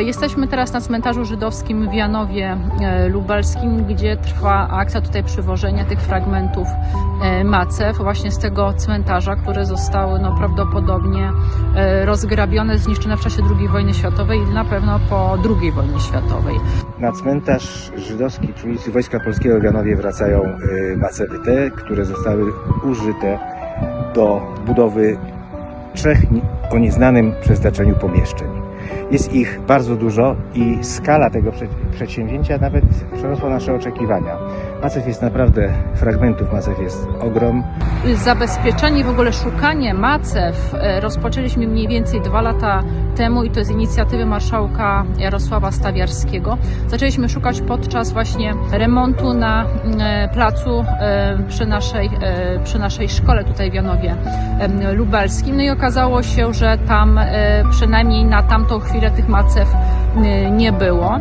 Jesteśmy teraz na cmentarzu żydowskim w Janowie e, Lubelskim, gdzie trwa akcja tutaj przywożenia tych fragmentów e, macew właśnie z tego cmentarza, które zostały no, prawdopodobnie e, rozgrabione, zniszczone w czasie II wojny światowej i na pewno po II wojnie światowej. Na cmentarz żydowski przy ulicy Wojska Polskiego w Janowie wracają macewy te, które zostały użyte do budowy trzech o nieznanym przeznaczeniu pomieszczeń. Jest ich bardzo dużo i skala tego prze- przedsięwzięcia nawet przerosła nasze oczekiwania. Macew jest naprawdę, fragmentów macew jest ogrom. Zabezpieczenie, w ogóle szukanie macew e, rozpoczęliśmy mniej więcej dwa lata temu i to z inicjatywy marszałka Jarosława Stawiarskiego. Zaczęliśmy szukać podczas właśnie remontu na e, placu e, przy naszej, przy naszej szkole tutaj w Janowie Lubelskim. No i okazało się, że tam przynajmniej na tamtą chwilę tych macew e, nie było.